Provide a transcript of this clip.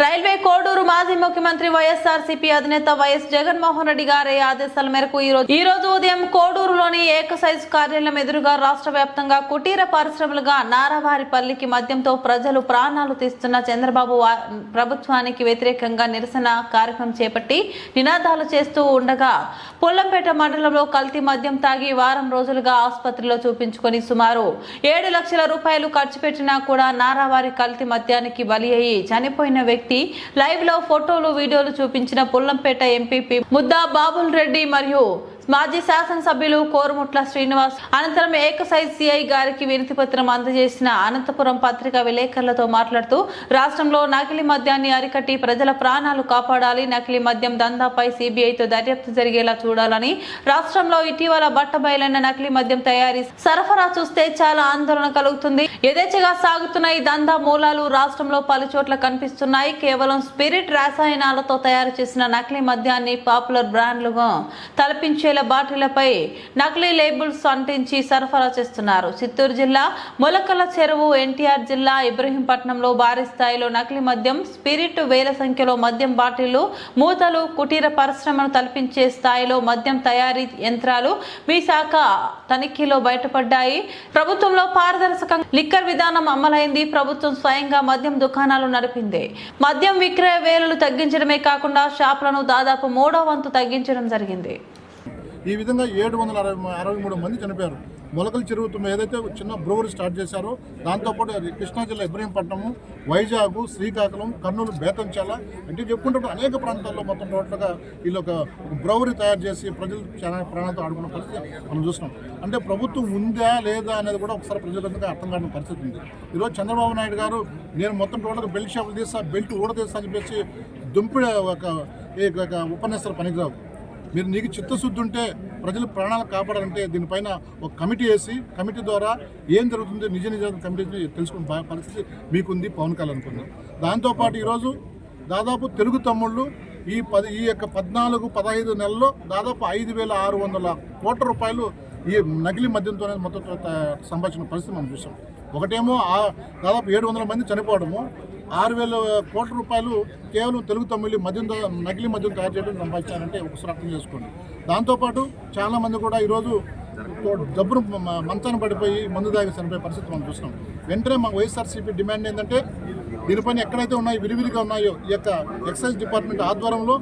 Railway Koduru మాజీ ముఖ్యమంత్రి వైఎస్ఆర్సీపీ అధినేత వైఎస్ జగన్మోహన్ రెడ్డి గారి ఆదేశాల మేరకు ఈ రోజు ఈ రోజు ఉదయం కోడూరులోని ఏకసైజ్ కార్యాలయం ఎదురుగా రాష్ట్ర వ్యాప్తంగా కుటీర పరిశ్రమలుగా నారావారిపల్లికి మద్యంతో ప్రజలు ప్రాణాలు తీస్తున్న చంద్రబాబు ప్రభుత్వానికి వ్యతిరేకంగా నిరసన కార్యక్రమం చేపట్టి నినాదాలు చేస్తూ ఉండగా పొల్లంపేట మండలంలో కల్తీ మద్యం తాగి వారం రోజులుగా ఆసుపత్రిలో చూపించుకొని సుమారు ఏడు లక్షల రూపాయలు ఖర్చు పెట్టినా కూడా నారావారి కల్తీ మద్యానికి బలి అయి చనిపోయిన వ్యక్తి లైవ్లో ఫోటోలు వీడియోలు చూపించిన పుల్లంపేట ఎంపీపీ ముద్దా బాబుల్ రెడ్డి మరియు మాజీ శాసనసభ్యులు కోరుముట్ల శ్రీనివాస్ అనంతరం ఏకసైజ్ సిఐ గారికి వినతి పత్రం అందజేసిన అనంతపురం పత్రికా విలేకరులతో మాట్లాడుతూ రాష్ట్రంలో నకిలీ మద్యాన్ని అరికట్టి ప్రజల ప్రాణాలు కాపాడాలి నకిలీ మద్యం దందాపై సిబిఐతో దర్యాప్తు జరిగేలా చూడాలని రాష్ట్రంలో ఇటీవల బట్టబయలైన నకిలీ మద్యం తయారీ సరఫరా చూస్తే చాలా ఆందోళన కలుగుతుంది. యథేచ్ఛగా సాగుతున్న ఈ దందా మూలాలు రాష్ట్రంలో పలు చోట్ల కనిపిస్తున్నాయి. కేవలం స్పిరిట్ రసాయనాలతో తయారు చేసిన నకిలీ మద్యాన్ని పాపులర్ బ్రాండ్లుగా తలపించేలా బాటిళ్ళపై నకిలీ లేబుల్స్ అంటించి సరఫరా చేస్తున్నారు. చిత్తూరు జిల్లా మొలకల చెరువు ఎన్టీఆర్ జిల్లా ఇబ్రహీంపట్నంలో భారీ స్థాయిలో నకిలీ మద్యం స్పిరిట్ వేల సంఖ్యలో మద్యం బాటిళ్ళు మూతలు కుటీర పరిశ్రమను తలపించే స్థాయిలో మద్యం తయారీ యంత్రాలు మీ శాఖ తనిఖీలో బయటపడ్డాయి. ప్రభుత్వంలో పారదర్శకంగా లిక్కర్ విధానం అమలైంది. ప్రభుత్వం స్వయంగా మద్యం దుకాణాలు నడిపింది. మద్యం విక్రయ వేలలు తగ్గించడమే కాకుండా షాపులను దాదాపు మూడో వంతు తగ్గించడం జరిగింది. ఈ విధంగా ఏడు వందల అరవై అరవై మూడు మంది చనిపోయారు. మొలకల చెరువు ఏదైతే చిన్న బ్రోవరీ స్టార్ట్ చేశారో దాంతోపాటు అది కృష్ణా జిల్లా ఇబ్రహీంపట్నము వైజాగ్ శ్రీకాకుళం కర్నూలు బేతంచాల అంటే చెప్పుకుంటే అనేక ప్రాంతాల్లో మొత్తం టోటల్గా వీళ్ళు ఒక బ్రౌరీ తయారు చేసి ప్రజలు చాలా ప్రాణాలతో ఆడుకున్న పరిస్థితి మనం చూస్తున్నాం. అంటే ప్రభుత్వం ఉందా లేదా అనేది కూడా ఒకసారి ప్రజలందరికీ అర్థం కాని పరిస్థితి ఉంది. ఈరోజు చంద్రబాబు నాయుడు గారు నేను మొత్తం టోటల్గా బెల్ట్ షాపులు తీస్తా బెల్ట్ ఊడతీస్తా అని చెప్పేసి దుంపిడ ఒక ఒక ఉపన్యాసాలు పనికిరావు. మీరు నీకు చిత్తశుద్ధి ఉంటే ప్రజలు ప్రాణాలు కాపాడాలంటే దీనిపైన ఒక కమిటీ వేసి కమిటీ ద్వారా ఏం జరుగుతుంది నిజ నిజాలు కమిటీ తెలుసుకునే పరిస్థితి మీకుంది పవన్ కళ్యాణ్ ఉంది. దాంతోపాటు ఈరోజు దాదాపు తెలుగు తమ్ముళ్ళు ఈ పది ఈ యొక్క పద్నాలుగు పదహైదు నెలల్లో దాదాపు ఐదు వేల ఆరు వందల కోట్ల రూపాయలు ఈ నకిలీ మద్యంతోనే మొత్తం సంభాషణ సంపాదించిన పరిస్థితి మనం చూసాం. ఒకటేమో దాదాపు ఏడు వందల మంది చనిపోవడము ఆరు వేల కోట్ల రూపాయలు కేవలం తెలుగు తమిళ మద్యం నకిలీ మద్యం తయారు చేయడం సంపాదించారంటే ఒకసారి అర్థం చేసుకోండి. దాంతోపాటు చాలామంది కూడా ఈరోజు డబ్బును మంచాన పడిపోయి మందు దాగి చనిపోయే పరిస్థితి మనం చూస్తున్నాం. వెంటనే మా వైఎస్ఆర్సీపీ డిమాండ్ ఏంటంటే దీనిపైన ఎక్కడైతే ఉన్నాయో విరివిరిగా ఉన్నాయో ఈ యొక్క ఎక్సైజ్ డిపార్ట్మెంట్ ఆధ్వర్యంలో